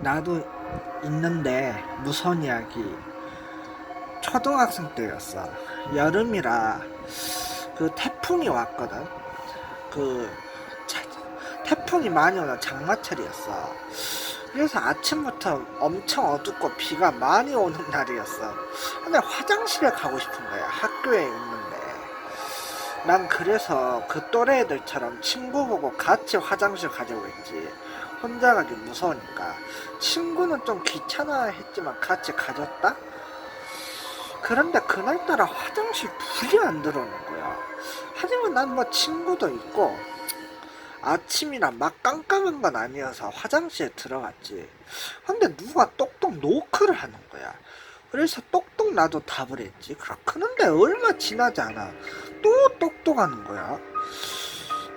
나도 있는데 무서운 이야기. 초등학생 때였어. 여름이라 그 태풍이 왔거든. 그 차- 태풍이 많이 오는 장마철이었어. 그래서 아침부터 엄청 어둡고 비가 많이 오는 날이었어. 근데 화장실에 가고 싶은 거야. 학교에 있는데. 난 그래서 그 또래 애들처럼 친구 보고 같이 화장실 가자고 했지. 혼자 가기 무서우니까. 친구는 좀 귀찮아 했지만 같이 가졌다? 그런데 그날따라 화장실 불이 안 들어오는 거야. 하지만 난 뭐 친구도 있고, 아침이라 막 깜깜한 건 아니어서 화장실에 들어갔지. 근데 누가 똑똑 노크를 하는 거야. 그래서 똑똑 나도 답을 했지. 그런데 얼마 지나지 않아. 또 똑똑 하는 거야.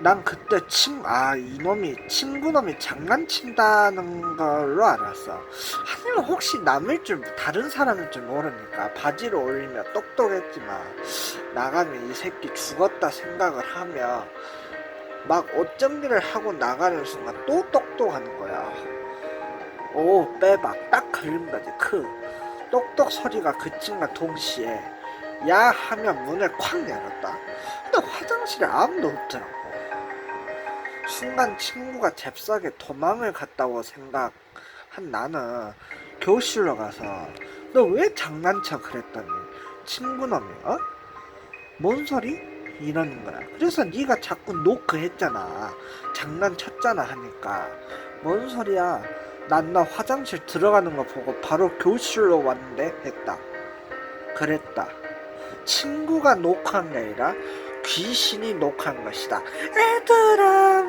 난 그때 친, 아, 이놈이, 친구놈이 장난친다는 걸로 알았어. 하지만 혹시 남일 줄, 다른 사람일 줄 모르니까 바지를 올리며 똑똑했지만, 나가면 이 새끼 죽었다 생각을 하며, 막 옷 정리를 하고 나가는 순간 또 똑똑하는 거야. 오, 빼박. 딱 걸린 거지, 크. 똑똑 소리가 그친과 동시에, 야 하면 문을 콱 열었다. 근데 화장실에 아무도 없더라고. 순간 친구가 잽싸게 도망을 갔다고 생각한 나는 교실로 가서 너 왜 장난쳐 그랬더니 친구놈이 어? 뭔 소리? 이러는 거야. 그래서 네가 자꾸 노크 했잖아. 장난쳤잖아 하니까 뭔 소리야? 난너 화장실 들어가는 거 보고 바로 교실로 왔는데 했다. 그랬다. 친구가 녹화한 게 아니라 귀신이 녹화한 것이다. 얘들아